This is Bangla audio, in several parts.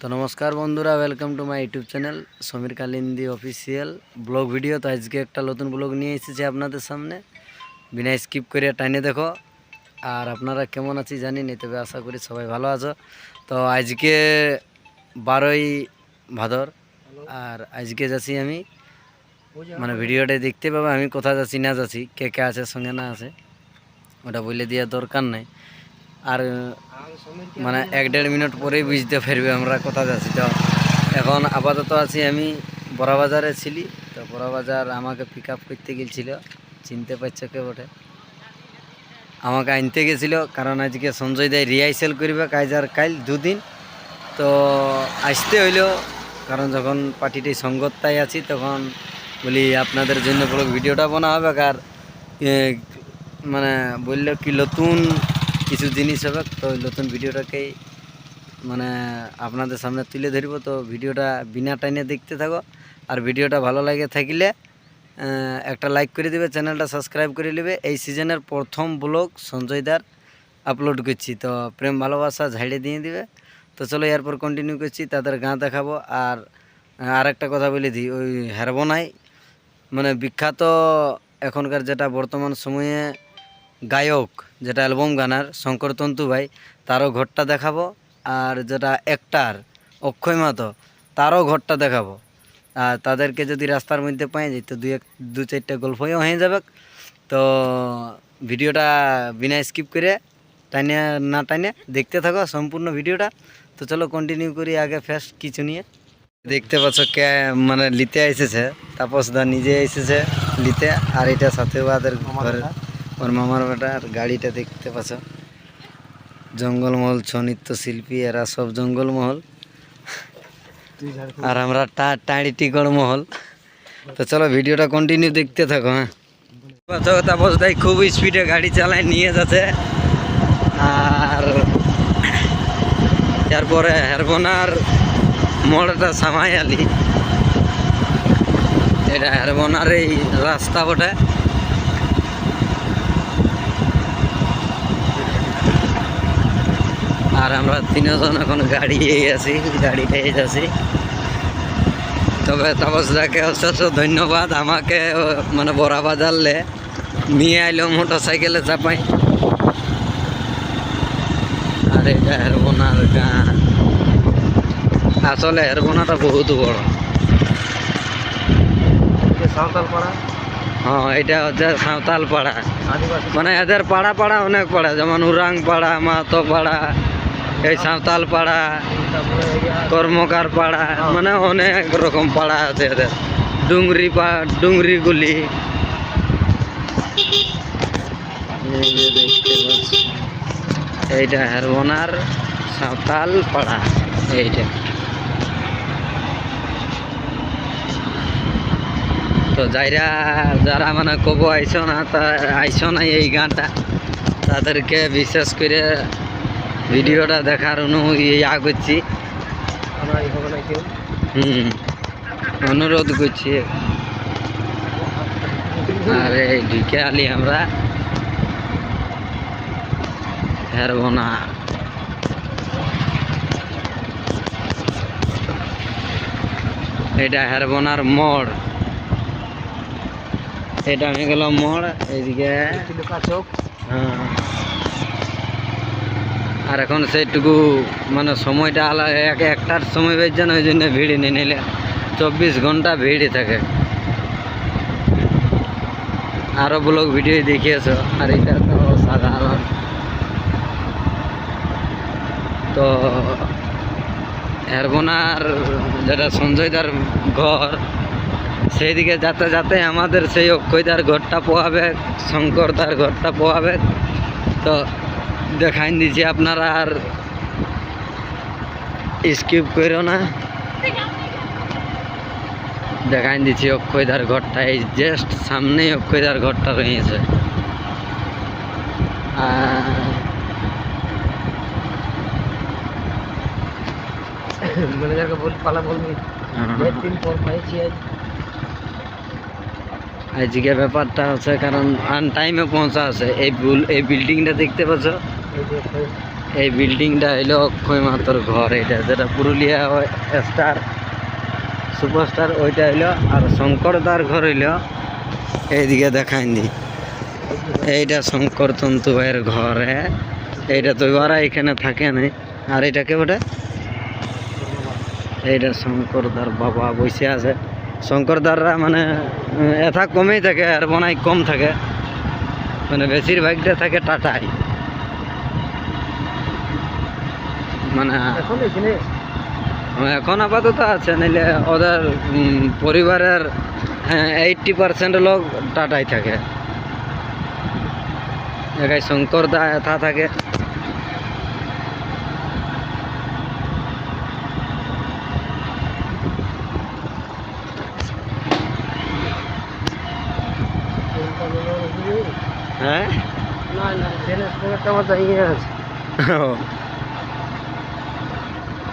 তো নমস্কার বন্ধুরা welcome to my YouTube channel Samir Kalindi official blog video তো আজকে একটা নতুন ব্লগ নিয়ে এসেছি আপনাদের সামনে। বিনা স্কিপ করে টাইনে দেখো। আর আপনারা কেমন আছি জানি না, তবে আশা করি সবাই ভালো আছো। তো আজকে বারোই ভাদর, আর আজকে যাচ্ছি আমি। মানে ভিডিওটা দেখতে পাবে, আমি কোথায় যাচ্ছি না যাচ্ছি, কে কে আছে, সঙ্গে না আছে, ওটা বলে দেওয়ার দরকার নাই। আর মানে এক দেড় মিনিট পরেই বুঝতে পারবে আমরা কোথা যাচ্ছি। তো এখন আপাতত আছি আমি বড়াবাজারে ছিলি, তো বড়াবাজার আমাকে পিক আপ করতে গেছিল, চিনতে পারছ কে বটে? আমাকে আনতে গেছিল, কারণ আজকে সঞ্জয় দেয় রিহার্সেল করবে কাজ আর কাল দুদিন। তো আসতে হইল, কারণ যখন পার্টিটি সঙ্গতটাই আছি তখন বলি আপনাদের জন্য পুরো ভিডিওটা বানা হবে। আর মানে বলল কি, নতুন কিছু জিনিস হবে, তো নতুন ভিডিওটাকেই মানে আপনাদের সামনে তুলে ধরবো। তো ভিডিওটা বিনা টাইনে দেখতে থাকো, আর ভিডিওটা ভালো লাগে থাকলে একটা লাইক করে দিবে, চ্যানেলটা সাবস্ক্রাইব করে নেবে। এই সিজনের প্রথম ব্লগ সঞ্জয় দার আপলোড করছি, তো প্রেম ভালোবাসা ঝাড়ে দিয়ে দিবে। তো চলো এরপর কন্টিনিউ করছি, তাদের গাঁ দেখাবো, আর আর একটা কথা বলে দিই, ওই হেরবনাই মানে বিখ্যাত এখনকার যেটা বর্তমান সময়ে গায়ক, যেটা অ্যালবাম গানার শঙ্কর তন্তু ভাই, তারও ঘরটা দেখাবো। আর যেটা অ্যাক্টার অক্ষয় মাতো তারও ঘরটা দেখাবো। আর তাদেরকে যদি রাস্তার মধ্যে পাই যাই, তো দু এক, দু চারটে গল্পও হয়ে যাবে। তো ভিডিওটা বিনা স্কিপ করে টাইনে না টাইনে দেখতে থাকো সম্পূর্ণ ভিডিওটা। তো চলো কন্টিনিউ করি আগে ফার্স্ট কিছু নিয়ে। দেখতে পাচ্ছ কে মানে লিতে এসেছে তাপস দা নিজে এসেছে লিতে, আর এটা সাথে ঘরের ওর মামার বেটা আর গাড়িটা দেখতে পাচ্ছ। জঙ্গলমহল ছৌ নৃত্য শিল্পী এরা সব জঙ্গলমহল। আর আমরা টা, টাড়ি টিকড় মহল। তো চলো ভিডিওটা কন্টিনিউ দেখতে থাকো হ্যাঁ। তাপস দাই খুব স্পিডে গাড়ি চালায়, নিয়ে যাচ্ছে। আর তারপরে হেরবনার মোড়টা সামাই আলি। এটা হেরবনার এই রাস্তা বটে। আর আমরা তিনজন এখন গাড়ি আছি গাড়িতে যাচ্ছি। তবে তাপসদাকে অশেষ ধন্যবাদ আমাকে মানে বড়া বাজারলে নিয়ে আইলো মোটর সাইকেলে চাপাই। আর এটা হেরবনার গাঁ আসলে হেরবনাটা বহুত বড়। সাঁওতাল পাড়া হ্যাঁ এটা হচ্ছে সাঁওতাল পাড়া মানে এদের পাড়া পাড়া অনেক পাড়া যেমন উরাং পাড়া মাহাতো পাড়া এই সাঁওতাল পাড়া, কর্মকার পাড়া মানে অনেক রকম পাড়া আছে এদের। ডুংরি পা, ডুংরি গুলি। এইটা হেরবনার সাঁওতাল পাড়া, এইটা। তো যাইরা, যারা মানে কব আইসো না, তা আইসো না এই গানটা, তাদেরকে বিশেষ করে ভিডিওটা দেখার অনু ইয়া করছি। হুম অনুরোধ করছি। আর ঢুকে আলি আমরা। হেরবো না। এটা হেরবনার মোড়। এটা হয়ে গেল মোড় এইদিকে। চিলুকা হ্যাঁ। আর এখন সেইটুকু মানে সময়টা আলাদা এক, একটার সময় বেজছে না ওই জন্য ভিড় নিয়ে নিলে চব্বিশ ঘণ্টা ভিড়ই থাকে। আরও ব্লগ ভিডিও দেখিয়েছো, আর এটা তো সাধারণ তো হেরবোনার যেটা সঞ্জয়দার ঘর সেই দিকে যাতে যাতে আমাদের সেই অক্ষয়দার ঘরটা পোহাবে, শঙ্করদার ঘরটা পোহাবে। তো দেখাই দিচ্ছি আপনারা আর স্কিপ করো না। দেখাই দিচ্ছি অক্ষয়দার ঘরটা এই জাস্ট সামনেই অক্ষয়দার ঘরটা রয়েছে। আর ম্যানেজারকে বল পালা বলবি। দিন পাইছি আজ। আজকে ব্যাপারটা হচ্ছে কারণ আন টাইমে পৌঁছা আছে। এই এই বিল্ডিংটা দেখতে পাচ্ছ? এই বিল্ডিংটা হইল অক্ষয় মাতর ঘর, এটা যেটা পুরুলিয়া স্টার সুপারস্টার, ওইটা হইল আর শঙ্করদার ঘর হইল। এইদিকে দেখায়নি এইটা শঙ্কর তন্তু ভাইয়ের ঘর হ্যাঁ? এইটা তো ওরা এখানে থাকে নাই আর এটা কে বটে? এইটা শঙ্করদার বাবা বসে আছে। শঙ্করদাররা মানে এথা কমেই থাকে আর বনাই কম থাকে। মানে বেশিরভাগটা থাকে টাটাই। মানে এখন আপাতত আছে নাইলে ওদের পরিবারের এইটটি পার্সেন্ট লোক টাটাই থাকে। একাই শঙ্কর দা এথা থাকে। হ্যাঁ? না না আছে।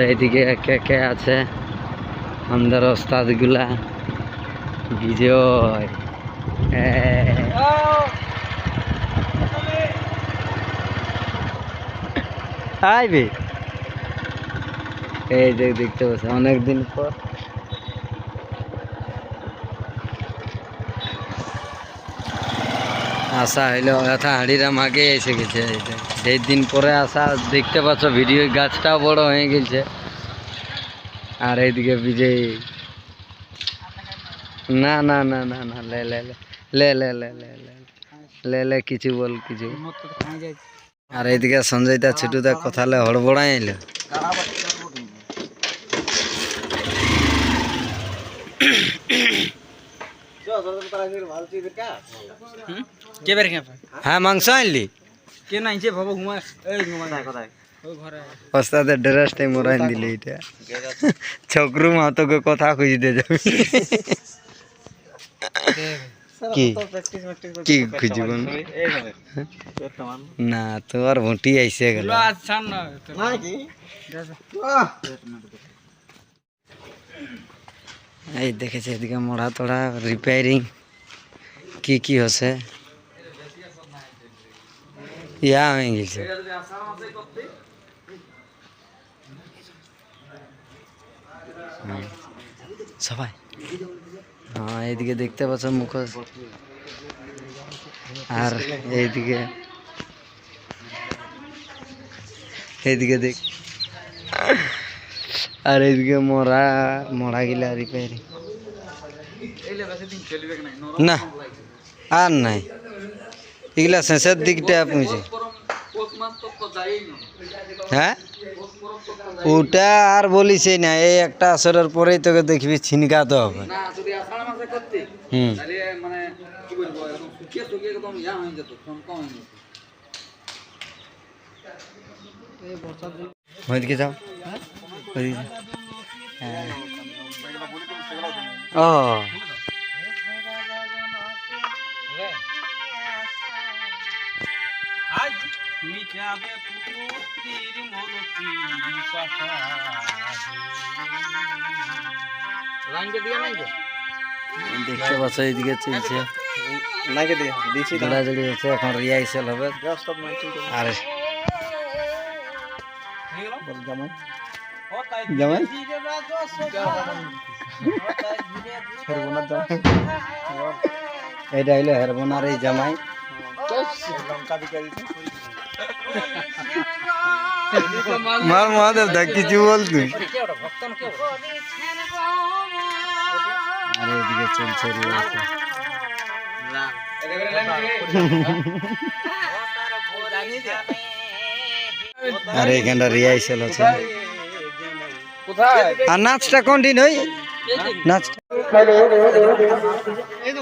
আর এদিকে কে কে আছে আমাদের ওস্তাদগুলা। বিজয় হ্যাঁ। আইবে এই দেখ দেখতে পাচ্ছি অনেকদিন পর আসা হইল এথা হাঁড়িরা মাকে এসে গেছে যে। দিন পরে আসা দেখতে পাচ্ছ ভিডিও গাছটাও বড় হয়ে গেছে আর এইদিকে বিজয় না না না না না লে লে লে লে লে লে লে লে লে কিছু বল কিছু আর এইদিকে সঞ্জয় দা সঞ্জয়দা ছোটুদা কথালে হড়বড়াই এলো কে বের খেয়ে হ্যাঁ মাংস আনলি? কে নাইছে ভাবো ঘুমাস এই ঘুমাস কোথায়? ওই ঘরে ওস্তাদের ড্রেসটাই মোরাইন দিলি এটা ছকরু মাতকে কথা খুঁজতে যাবি। কি? কি? খুঁজব না তোমার ভুটি আইসে গেল এই দেখেছে এদিকে মোড়া তোড়া রিপেয়ারিং কি কি হচ্ছে? ইয়া হয়ে গেছে। সবাই। হ্যাঁ এইদিকে দেখতে পাচ্ছ মুখোশ। আর এইদিকে এইদিকে দেখ আর এইদিকে মরা মরা গিলা রিপেয়ারিং না আর নাই। এগুলা শেষের দিকটা পুঁছে হ্যাঁ? ওটা আর বলিস না এই একটা আসরের পরেই তোকে দেখবি ছিনকাতে হবে। হুম। ওইদিকে যাও। ওইদিকে হ্যাঁ। ও। মিটাবে দিয়া নাইকে দেখতে পাচ্ছ এইদিকে চলছে। নাইকে দিয়া দিছি হচ্ছে এখন রিহার্সেল হবে। সব নাইকে জামাই। জামাই। এটা হইল হেরবোনার এই জামাই। লঙ্কা দিকে দিছে মার মহাদেব, দেখি কি বল তুই আরে আরে, এখানটা রিহার্সাল আছে। আর নাচটা কন্টিনিউ নাচটা।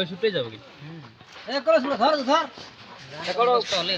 હવે છૂટી જાવ એ કરો છોડો ધર ધર કરો તો લે